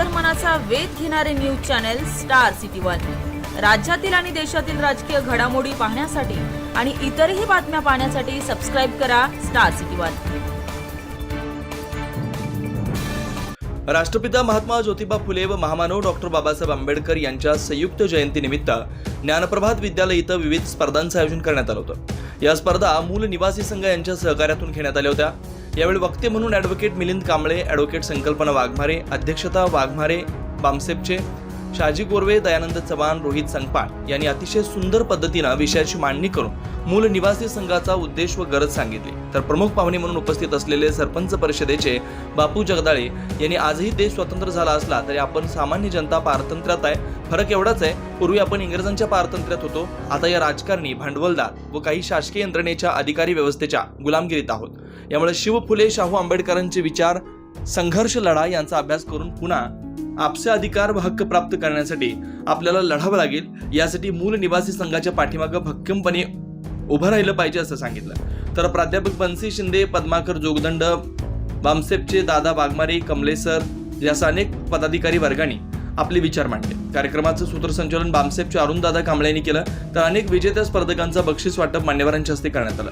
अंतर्मनाचा वेध घेणारे news channel Star City One. राज्यातील आणि देशातील राजकीय घडामोडी पाहण्यासाठी आणि इतरही बातम्या पाहण्यासाठी सबस्क्राईब करा स्टार सिटी वन. राष्ट्रपिता महात्मा ज्योतिबा फुले व महामानव डॉक्टर बाबासाहेब आंबेडकर यांच्या संयुक्त जयंतीनिमित्त ज्ञानप्रभात विद्यालय इथं विविध स्पर्धांचं आयोजन करण्यात आलं होतं. या स्पर्धा मूल निवासी संघ यांच्या सहकार्यातून घेण्यात आल्या होत्या. यावेळी वक्ते म्हणून ॲडव्होकेट मिलिंद कांबळे ॲडव्होकेट संकल्पना वाघमारे अध्यक्षता वाघमारे बामसेपचे शाजी गोरवे दयानंद चव्हाण रोहित संगपाळ यांनी अतिशय सुंदर पद्धतीनं विषयाची मांडणी करून मूल निवासी संघाचा उद्देश व गरज सांगितली. तर प्रमुख पाहुणे म्हणून उपस्थित असलेले सरपंच परिषदेचे बापू जगदाळे यांनी आजही देश स्वतंत्र झाला असला तरी आपण सामान्य जनता पारतंत्र्यात आहे. फरक एवढाच आहे पूर्वी आपण इंग्रजांच्या पारतंत्र्यात होतो आता या राजकारणी भांडवलदार व काही शासकीय यंत्रणेच्या अधिकारी व्यवस्थेच्या गुलामगिरीत आहोत. यामुळे शिव फुले शाहू आंबेडकरांचे विचार संघर्ष लढा यांचा अभ्यास करून पुन्हा आपसे अधिकार व हक्क प्राप्त करण्यासाठी आपल्याला लढावं लागेल. यासाठी मूल निवासी संघाच्या पाठीमागं भक्कमपणे उभं राहिलं पाहिजे असं सांगितलं. तर प्राध्यापक बनसी शिंदे पद्माकर जोगदंड बामसेपचे दादा वाघमारे कमलेसर यासह अनेक पदाधिकारी वर्गाने आपले विचार मांडले. कार्यक्रमाचं सूत्रसंचालन बामसेपच्या अरुणदादा कांबळे यांनी केलं. तर अनेक विजेत्या स्पर्धकांचं बक्षीस वाटप मान्यवरांच्या हस्ते करण्यात आलं.